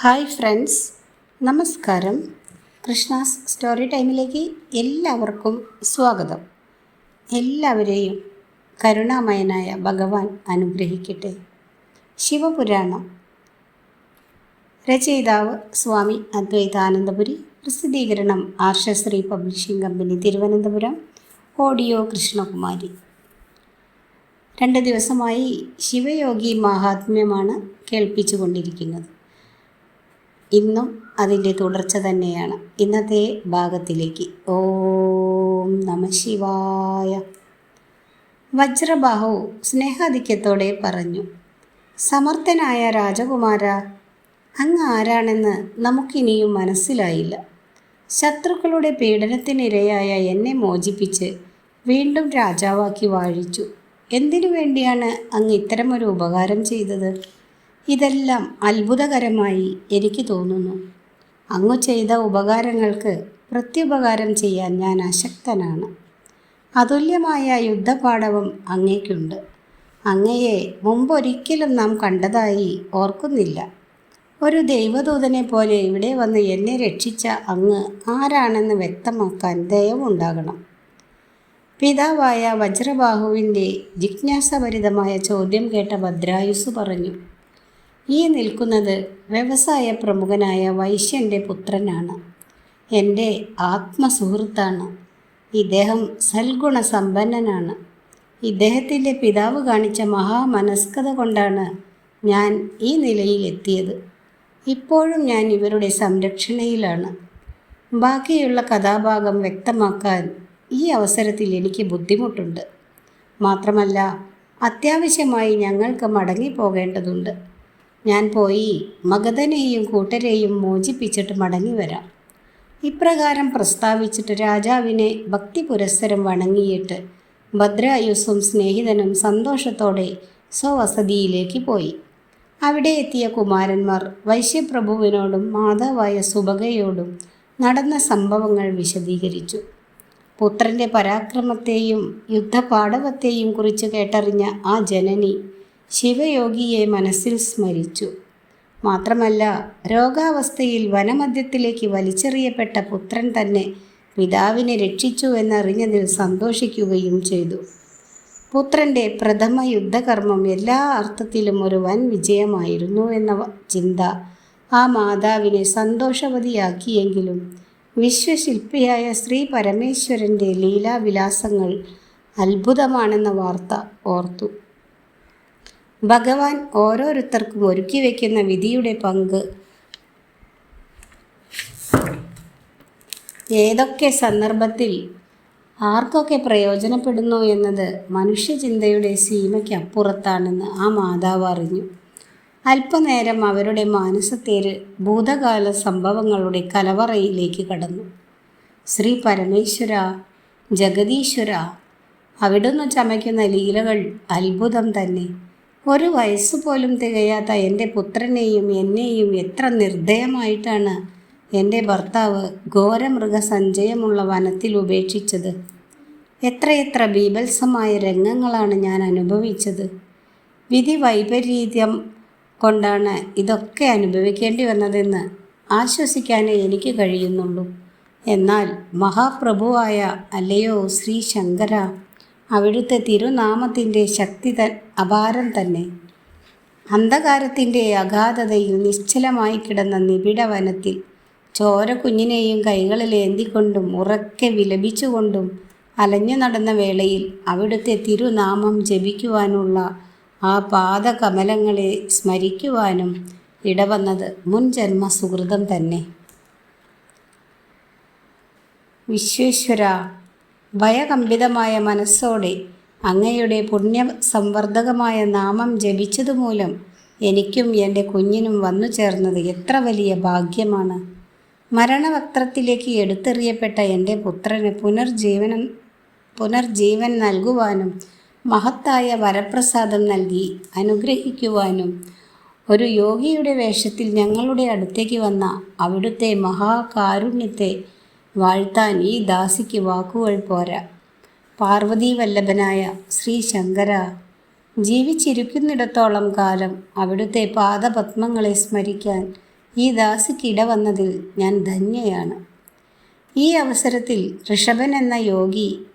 Hi friends നമസ്കാരം. Krishna's story ടൈമിലേക്ക് എല്ലാവർക്കും സ്വാഗതം. എല്ലാവരെയും കരുണാമയനായ ഭഗവാൻ അനുഗ്രഹിക്കട്ടെ. ശിവപുരാണം. രചയിതാവ് സ്വാമി അദ്വൈതാനന്ദപുരി പ്രസിദ്ധീകരണം Arshasree publishing company Thiruvananthapuram audio Krishnakumari. രണ്ട് ദിവസമായി ശിവയോഗി മഹാത്മ്യമാണ് കേൾപ്പിച്ചു കൊണ്ടിരിക്കുന്നത് ഇന്നും അതിന്റെ തുടർച്ച തന്നെയാണ്. ഇന്നത്തെ ഭാഗത്തിലേക്ക്. ഓം നമ ശിവായ. വജ്രബാഹു സ്നേഹാധിക്യത്തോടെ പറഞ്ഞു സമർത്ഥനായ രാജകുമാര അങ്ങ് ആരാണെന്ന് നമുക്കിനിയും മനസ്സിലായില്ല. ശത്രുക്കളുടെ പീഡനത്തിനിരയായ എന്നെ മോചിപ്പിച്ച് വീണ്ടും രാജാവാക്കി വാഴിച്ചു. എന്തിനു വേണ്ടിയാണ് അങ്ങ് ഇത്തരമൊരു ഉപകാരം ചെയ്തത്? ഇതെല്ലാം അത്ഭുതകരമായി എനിക്ക് തോന്നുന്നു. അങ്ങ് ചെയ്ത ഉപകാരങ്ങൾക്ക് പ്രത്യുപകാരം ചെയ്യാൻ ഞാൻ അശക്തനാണ്. അതുല്യമായ യുദ്ധപാഠവും അങ്ങേക്കുണ്ട്. അങ്ങയെ മുമ്പൊരിക്കലും നാം കണ്ടതായി ഓർക്കുന്നില്ല. ഒരു ദൈവദൂതനെ പോലെ ഇവിടെ വന്ന് എന്നെ രക്ഷിച്ച അങ്ങ് ആരാണെന്ന് വ്യക്തമാക്കാൻ ദയവുണ്ടാകണം. പിതാവായ വജ്രബാഹുവിന്റെ ജിജ്ഞാസഭരിതമായ ചോദ്യം കേട്ട ഭദ്രായുസ് പറഞ്ഞു ഈ നിൽക്കുന്നത് വ്യവസായ പ്രമുഖനായ വൈശ്യന്റെ പുത്രനാണ്. എന്റെ ആത്മസുഹൃത്താണ്. ഇദ്ദേഹം സൽഗുണസമ്പന്നനാണ്. ഇദ്ദേഹത്തിന്റെ പിതാവ് കാണിച്ച മഹാമനസ്കത കൊണ്ടാണ് ഞാൻ ഈ നിലയിലെത്തിയത് ഇപ്പോഴും ഞാൻ ഇവരുടെ സംരക്ഷണയിലാണ്. ബാക്കിയുള്ള കഥാഭാഗം വ്യക്തമാക്കാൻ ഈ അവസരത്തിൽ എനിക്ക് ബുദ്ധിമുട്ടുണ്ട്. മാത്രമല്ല അത്യാവശ്യമായി ഞങ്ങൾക്ക് മടങ്ങിപ്പോകേണ്ടതുണ്ട്. ഞാൻ പോയി മഗധനെയും കൂട്ടരെയും മോചിപ്പിച്ചിട്ട് മടങ്ങി വരാം. ഇപ്രകാരം പ്രസ്താവിച്ചിട്ട് രാജാവിനെ ഭക്തി പുരസ്സരം വണങ്ങിയിട്ട് ഭദ്രായുസും സ്നേഹിതനും സന്തോഷത്തോടെ സ്വവസതിയിലേക്ക് പോയി. അവിടെ എത്തിയ കുമാരന്മാർ വൈശ്യപ്രഭുവിനോടും മാതാവായ സുഭകയോടും നടന്ന സംഭവങ്ങൾ വിശദീകരിച്ചു. പുത്രന്റെ പരാക്രമത്തെയും യുദ്ധപാടവത്തെയും കുറിച്ച് കേട്ടറിഞ്ഞ ആ ജനനി ശിവയോഗിയെ മനസ്സിൽ സ്മരിച്ചു. മാത്രമല്ല രോഗാവസ്ഥയിൽ വനമധ്യത്തിലേക്ക് വലിച്ചെറിയപ്പെട്ട പുത്രൻ തന്നെ പിതാവിനെ രക്ഷിച്ചു എന്നറിഞ്ഞതിൽ സന്തോഷിക്കുകയും ചെയ്തു. പുത്രന്റെ പ്രഥമ യുദ്ധകർമ്മം എല്ലാ അർത്ഥത്തിലും ഒരു വൻ വിജയമായിരുന്നു എന്ന ചിന്ത ആ മാതാവിനെ സന്തോഷവതിയാക്കിയെങ്കിലും വിശ്വശില്പിയായ ശ്രീ പരമേശ്വരന്റെ ലീലാവിലാസങ്ങൾ അത്ഭുതമാണെന്ന വാർത്ത ഓർത്തു. ഭഗവാൻ ഓരോരുത്തർക്കും ഒരുക്കി വയ്ക്കുന്ന വിധിയുടെ പങ്ക്. ഏതൊക്കെ സന്ദർഭത്തിൽ ആർക്കൊക്കെ പ്രയോജനപ്പെടുന്നു എന്നത് മനുഷ്യചിന്തയുടെ സീമയ്ക്കപ്പുറത്താണെന്ന് ആ മാതാവ് അറിഞ്ഞു. അല്പനേരം അവരുടെ മാനസത്തേര് ഭൂതകാല സംഭവങ്ങളുടെ കലവറയിലേക്ക് കടന്നു. ശ്രീ പരമേശ്വര ജഗദീശ്വര അവിടുന്ന് ചമയ്ക്കുന്ന ലീലകൾ അത്ഭുതം തന്നെ. ഒരു വയസ്സ് പോലും തികയാത്ത എന്റെ പുത്രനെയും എന്നെയും എത്ര നിർദ്ദയമായിട്ടാണ് എന്റെ ഭർത്താവ് ഘോരമൃഗസഞ്ചയമുള്ള വനത്തിൽ ഉപേക്ഷിച്ചത്. എത്രയെത്ര ബീഭത്സമായ രംഗങ്ങളാണ് ഞാൻ അനുഭവിച്ചത്. വിധി വൈപരീത്യം കൊണ്ടാണ് ഇതൊക്കെ അനുഭവിക്കേണ്ടി വന്നതെന്ന് ആശ്വസിക്കാനേ എനിക്ക് കഴിയുന്നുള്ളൂ. എന്നാൽ മഹാപ്രഭുവായ അല്ലയോ ശ്രീ ശങ്കര അവിടുത്തെ തിരുനാമത്തിന്റെ ശക്തി ത അപാരം തന്നെ. അന്ധകാരത്തിന്റെ അഗാധതയിൽ നിശ്ചലമായി കിടന്ന നിബിഡ വനത്തിൽ കുഞ്ഞിനെയും കൈകളിലേന്തിക്കൊണ്ടും ഉറക്കെ വിലപിച്ചുകൊണ്ടും അലഞ്ഞു നടന്ന വേളയിൽ അവിടുത്തെ തിരുനാമം ജപിക്കുവാനുള്ള ആ പാദകമലങ്ങളെ സ്മരിക്കുവാനും ഇടവന്നത് മുൻ ജന്മ സുഹൃതം തന്നെ. വിശ്വേശ്വര ഭയകമ്പിതമായ മനസ്സോടെ അങ്ങയുടെ പുണ്യ സംവർദ്ധകമായ നാമം ജപിച്ചതുമൂലം എനിക്കും എന്റെ കുഞ്ഞിനും വന്നു ചേർന്നത് എത്ര വലിയ ഭാഗ്യമാണ്. മരണവക്ത്രത്തിലേക്ക് എടുത്തെറിയപ്പെട്ട എന്റെ പുത്രന് പുനർജീവനം പുനർജീവൻ നൽകുവാനും മഹത്തായ വരപ്രസാദം നൽകി അനുഗ്രഹിക്കുവാനും ഒരു യോഗിയുടെ വേഷത്തിൽ ഞങ്ങളുടെ അടുത്തേക്ക് വന്ന അവിടുത്തെ മഹാകാരുണ്യത്തെ വാഴ്ത്താൻ ഈ ദാസിക്ക് വാക്കുകൾ പോരാ. പാർവതീവല്ലഭനായ ശ്രീ ശങ്കര ജീവിച്ചിരിക്കുന്നിടത്തോളം കാലം അവിടുത്തെ പാദപത്മങ്ങളെ സ്മരിക്കാൻ ഈ ദാസിക്കിട വന്നതിൽ ഞാൻ ധന്യയാണ്. ഈ അവസരത്തിൽ ഋഷഭൻ എന്ന യോഗി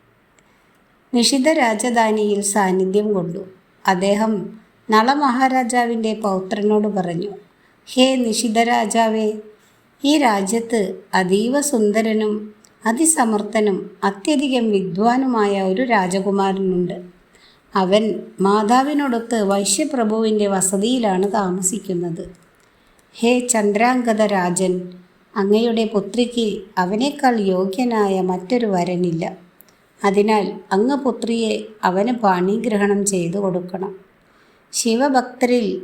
നിഷിത രാജധാനിയിൽ സാന്നിധ്യം കൊണ്ടു. അദ്ദേഹം നളമഹാരാജാവിന്റെ പൗത്രനോട് പറഞ്ഞു ഹേ നിഷിത രാജാവേ ഈ രാജ്യത്ത് അതീവ സുന്ദരനും അതിസമർത്ഥനും അത്യധികം വിദ്വാനുമായ ഒരു രാജകുമാരനുണ്ട്. അവൻ മാതാവിനോടൊത്ത് വൈശ്യപ്രഭുവിന്റെ വസതിയിലാണ് താമസിക്കുന്നത്. ഹേ ചന്ദ്രാംഗത രാജൻ അങ്ങയുടെ പുത്രിക്ക് അവനേക്കാൾ യോഗ്യനായ മറ്റൊരു വരനില്ല. അതിനാൽ അങ്ങ് പുത്രിയെ അവന് പാണിഗ്രഹണം ചെയ്തു കൊടുക്കണം. ശിവഭക്തരിൽ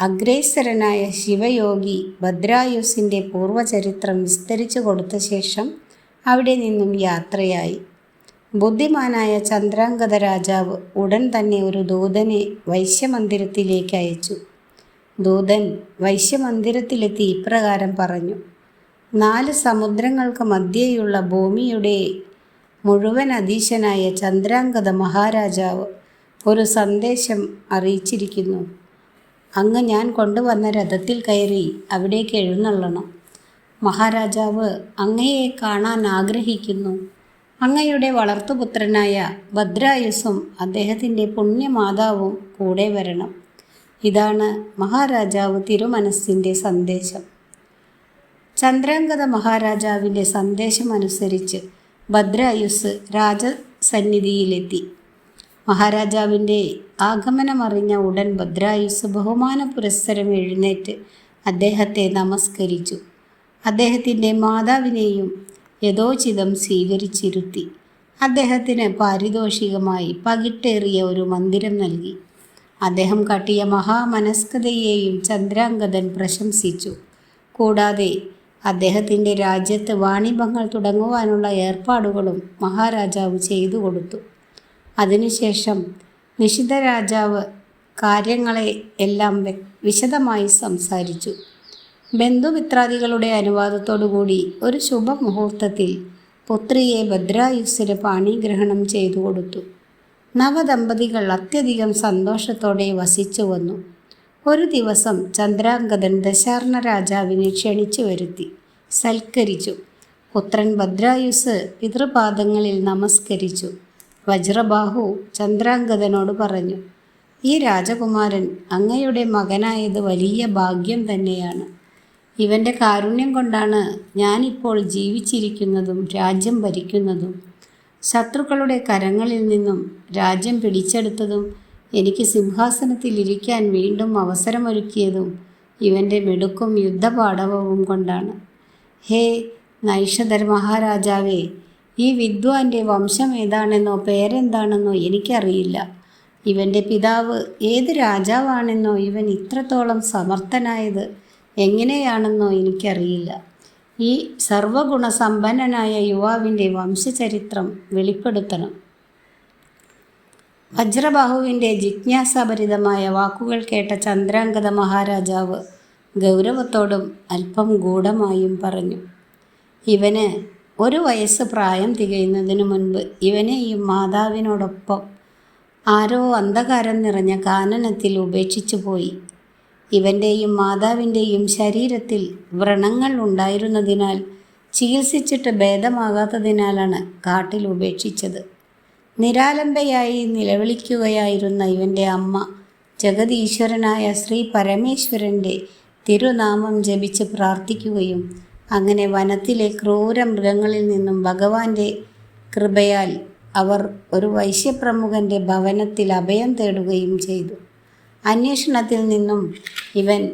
അഗ്രേസരനായ ശിവയോഗി ഭദ്രായുസിന്റെ പൂർവചരിത്രം വിസ്തരിച്ചു കൊടുത്ത ശേഷം അവിടെ നിന്നും യാത്രയായി. ബുദ്ധിമാനായ ചന്ദ്രാംഗത രാജാവ് ഉടൻ തന്നെ ഒരു ദൂതനെ വൈശ്യമന്ദിരത്തിലേക്ക് അയച്ചു. ദൂതൻ വൈശ്യമന്ദിരത്തിലെത്തി ഇപ്രകാരം പറഞ്ഞു നാല് സമുദ്രങ്ങൾക്ക് മധ്യേയുള്ള ഭൂമിയുടെ മുഴുവൻ അധീശനായ ചന്ദ്രാംഗത മഹാരാജാവ് ഒരു സന്ദേശം അറിയിച്ചിരിക്കുന്നു. അങ്ങ് ഞാൻ കൊണ്ടുവന്ന രഥത്തിൽ കയറി അവിടേക്ക് എഴുന്നള്ളണം. മഹാരാജാവ് അങ്ങയെ കാണാൻ ആഗ്രഹിക്കുന്നു. അങ്ങയുടെ വളർത്തുപുത്രനായ ഭദ്രായുസും അദ്ദേഹത്തിന്റെ പുണ്യമാതാവും കൂടെ വരണം. ഇതാണ് മഹാരാജാവ് തിരുമനസ്സിന്റെ സന്ദേശം. ചന്ദ്രാംഗത മഹാരാജാവിന്റെ സന്ദേശമനുസരിച്ച് ഭദ്രായുസ് രാജസന്നിധിയിലെത്തി. മഹാരാജാവിന്റെ ആഗമനമറിഞ്ഞ ഉടൻ ഭദ്രായുസ് ബഹുമാന പുരസ്സരം എഴുന്നേറ്റ് അദ്ദേഹത്തെ നമസ്കരിച്ചു. അദ്ദേഹത്തിന്റെ മാതാവിനെയും യഥോചിതം സ്വീകരിച്ചിരുത്തി. അദ്ദേഹത്തിന് പാരിതോഷികമായി പകിട്ടേറിയ ഒരു മന്ദിരം നൽകി. അദ്ദേഹം കാട്ടിയ മഹാമനസ്കതയെയും ചന്ദ്രാംഗതൻ പ്രശംസിച്ചു. കൂടാതെ അദ്ദേഹത്തിന്റെ രാജ്യത്ത് വാണിഭങ്ങൾ തുടങ്ങുവാനുള്ള ഏർപ്പാടുകളും മഹാരാജാവ് ചെയ്തു കൊടുത്തു. അതിനുശേഷം നിഷിത രാജാവ് കാര്യങ്ങളെ എല്ലാം വിശദമായി സംസാരിച്ചു. ബന്ധുമിത്രാദികളുടെ അനുവാദത്തോടുകൂടി ഒരു ശുഭമുഹൂർത്തത്തിൽ പുത്രിയെ ഭദ്രായുസ്സിന് പാണിഗ്രഹണം ചെയ്തു കൊടുത്തു. നവദമ്പതികൾ അത്യധികം സന്തോഷത്തോടെ വസിച്ചു വന്നു. ഒരു ദിവസം ചന്ദ്രാംഗതൻ ദശാർണ രാജാവിനെ ക്ഷണിച്ചു വരുത്തി സൽക്കരിച്ചു. പുത്രൻ ഭദ്രായുസ് പിതൃപാദങ്ങളിൽ നമസ്കരിച്ചു. വജ്രബാഹു ചന്ദ്രാംഗതനോട് പറഞ്ഞു ഈ രാജകുമാരൻ അങ്ങയുടെ മകനായത് വലിയ ഭാഗ്യം തന്നെയാണ്. ഇവന്റെ കാരുണ്യം കൊണ്ടാണ് ഞാനിപ്പോൾ ജീവിച്ചിരിക്കുന്നതും രാജ്യം ഭരിക്കുന്നതും. ശത്രുക്കളുടെ കരങ്ങളിൽ നിന്നും രാജ്യം പിടിച്ചെടുത്തതും എനിക്ക് സിംഹാസനത്തിൽ ഇരിക്കാൻ വീണ്ടും അവസരമൊരുക്കിയതും ഇവന്റെ മിടുക്കും യുദ്ധപാടവവും കൊണ്ടാണ്. ഹേ നൈഷധർ മഹാരാജാവേ ഈ വിദ്വാന്റെ വംശം ഏതാണെന്നോ പേരെന്താണെന്നോ എനിക്കറിയില്ല. ഇവന്റെ പിതാവ് ഏത് രാജാവാണെന്നോ ഇവൻ ഇത്രത്തോളം സമർത്ഥനായത് എങ്ങനെയാണെന്നോ എനിക്കറിയില്ല. ഈ സർവഗുണസമ്പന്നനായ യുവാവിന്റെ വംശചരിത്രം വെളിപ്പെടുത്തണം. വജ്രബാഹുവിന്റെ ജിജ്ഞാസാപരിതമായ വാക്കുകൾ കേട്ട ചന്ദ്രാംഗത മഹാരാജാവ് ഗൗരവത്തോടും അല്പം ഗൂഢമായും പറഞ്ഞു ഇവന് ഒരു വയസ്സ് പ്രായം തികയുന്നതിനു മുൻപ് ഇവനെ ഈ മാതാവിനോടൊപ്പം ആരോ അന്ധകാരം നിറഞ്ഞ കാനനത്തിൽ ഉപേക്ഷിച്ചു പോയി. ഇവന്റെയും മാതാവിന്റെയും ശരീരത്തിൽ വ്രണങ്ങൾ ഉണ്ടായിരുന്നതിനാൽ ചികിത്സിച്ചിട്ട് ഭേദമാകാത്തതിനാലാണ് കാട്ടിൽ ഉപേക്ഷിച്ചത്. നിരാലംബയായി നിലവിളിക്കുകയായിരുന്ന ഇവന്റെ അമ്മ ജഗതീശ്വരനായ ശ്രീ പരമേശ്വരന്റെ തിരുനാമം ജപിച്ച് പ്രാർത്ഥിക്കുകയും അങ്ങനെ വനത്തിലെ ക്രൂര മൃഗങ്ങളിൽ നിന്നും ഭഗവാന്റെ കൃപയാൽ അവർ ഒരു വൈശ്യപ്രമുഖന്റെ ഭവനത്തിൽ അഭയം തേടുകയും ചെയ്തു. അന്വേഷണത്തിൽ നിന്നും ഇവൻ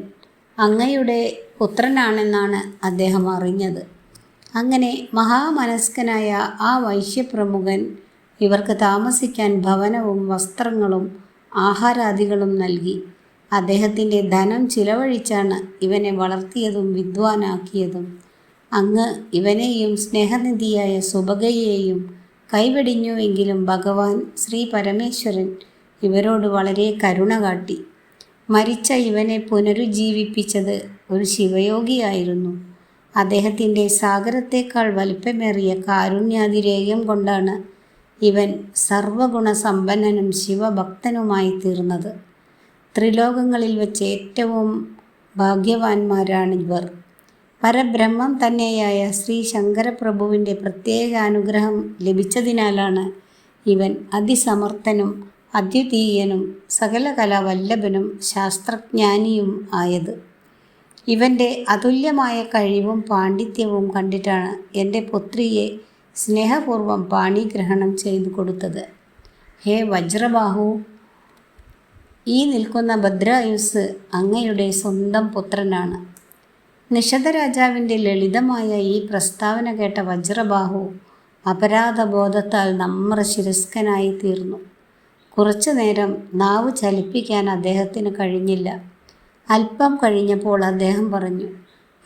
അങ്ങയുടെ പുത്രനാണെന്നാണ് അദ്ദേഹം അറിഞ്ഞത്. അങ്ങനെ മഹാമനസ്കനായ ആ വൈശ്യപ്രമുഖൻ ഇവർക്ക് താമസിക്കാൻ ഭവനവും വസ്ത്രങ്ങളും ആഹാരാദികളും നൽകി. അദ്ദേഹത്തിന്റെ ധനം ചിലവഴിച്ചാണ് ഇവനെ വളർത്തിയതും വിദ്വാനാക്കിയതും. അങ്ങ് ഇവനെയും സ്നേഹനിധിയായ സുഭഗയെയും കൈവെടിഞ്ഞുവെങ്കിലും ഭഗവാൻ ശ്രീ പരമേശ്വരൻ ഇവരോട് വളരെ കരുണ കാട്ടി. മരിച്ച ഇവനെ പുനരുജ്ജീവിപ്പിച്ചത് ഒരു ശിവയോഗിയായിരുന്നു. അദ്ദേഹത്തിന്റെ സാഗരത്തേക്കാൾ വലിപ്പമേറിയ കാരുണ്യാതിരേയം കൊണ്ടാണ് ഇവൻ സർവഗുണസമ്പന്നനും ശിവഭക്തനുമായി തീർന്നത്. ത്രിലോകങ്ങളിൽ വെച്ച് ഏറ്റവും ഭാഗ്യവാന്മാരാണിവർ പരബ്രഹ്മം തന്നെയായ ശ്രീ ശങ്കരപ്രഭുവിന്റെ പ്രത്യേക അനുഗ്രഹം ലഭിച്ചതിനാലാണ് ഇവൻ അതിസമർത്ഥനും അദ്വിതീയനും സകല കലാവല്ലഭനും ശാസ്ത്രജ്ഞാനിയും ആയത്. ഇവന്റെ അതുല്യമായ കഴിവും പാണ്ഡിത്യവും കണ്ടിട്ടാണ് എന്റെ പുത്രിയെ സ്നേഹപൂർവം പാണിഗ്രഹണം ചെയ്തു കൊടുത്തത്. ഹേ വജ്രബാഹു ഈ നിൽക്കുന്ന ഭദ്രായുസ് അങ്ങയുടെ സ്വന്തം പുത്രനാണ്. നിഷധ രാജാവിന്റെ ലളിതമായ ഈ പ്രസ്താവന കേട്ട വജ്രബാഹു അപരാധബോധത്താൽ നമ്മ ശിരസ്കനായി തീർന്നു. കുറച്ചു നേരം നാവ് ചലിപ്പിക്കാൻ അദ്ദേഹത്തിന് കഴിഞ്ഞില്ല. അല്പം കഴിഞ്ഞപ്പോൾ അദ്ദേഹം പറഞ്ഞു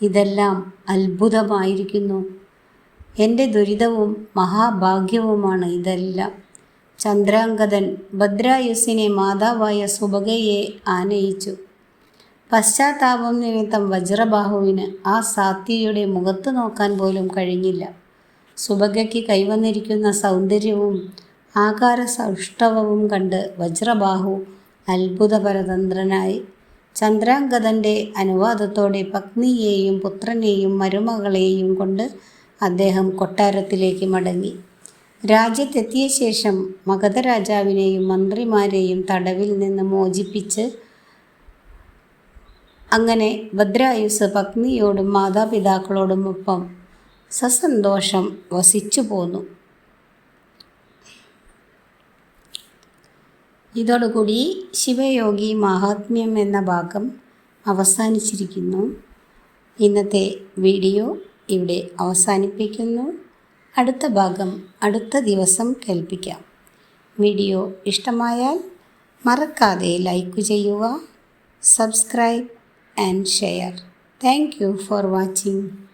ഇതെല്ലാം അത്ഭുതമായിരിക്കുന്നു. എന്റെ ദുരിതവും മഹാഭാഗ്യവുമാണ് ഇതെല്ലാം. ചന്ദ്രാംഗതൻ ഭദ്രായുസിനെ മാതാവായ സുബകയെ ആനയിച്ചു. പശ്ചാത്താപം നിമിത്തം വജ്രബാഹുവിന് ആ സാത്തിയുടെ മുഖത്ത് നോക്കാൻ പോലും കഴിഞ്ഞില്ല. സുബകയ്ക്ക് കൈവന്നിരിക്കുന്ന സൗന്ദര്യവും ആകാര സൗഷ്ഠവവും കണ്ട് വജ്രബാഹു അത്ഭുതപരതന്ത്രനായി ചന്ദ്രാംഗതന്റെ അനുവാദത്തോടെ പത്നിയെയും പുത്രനെയും മരുമകളെയും കൊണ്ട് അദ്ദേഹം കൊട്ടാരത്തിലേക്ക് മടങ്ങി. രാജ്യത്തെത്തിയ ശേഷം മഗധ രാജാവിനെയും മന്ത്രിമാരെയും തടവിൽ നിന്ന് മോചിപ്പിച്ച് അങ്ങനെ ഭദ്രായുസ് പത്നിയോടും മാതാപിതാക്കളോടുമൊപ്പം സസന്തോഷം വസിച്ചു പോന്നു. ഇതോടുകൂടി ശിവയോഗി മഹാത്മ്യം എന്ന ഭാഗം അവസാനിച്ചിരിക്കുന്നു. ഇന്നത്തെ വീഡിയോ ഇവിടെ അവസാനിപ്പിക്കുന്നു. അടുത്ത ഭാഗം അടുത്ത ദിവസം കേൾപ്പിക്കാം. വീഡിയോ ഇഷ്ടമായാൽ മറക്കാതെ ലൈക്ക് ചെയ്യുക subscribe and share. Thank you for watching.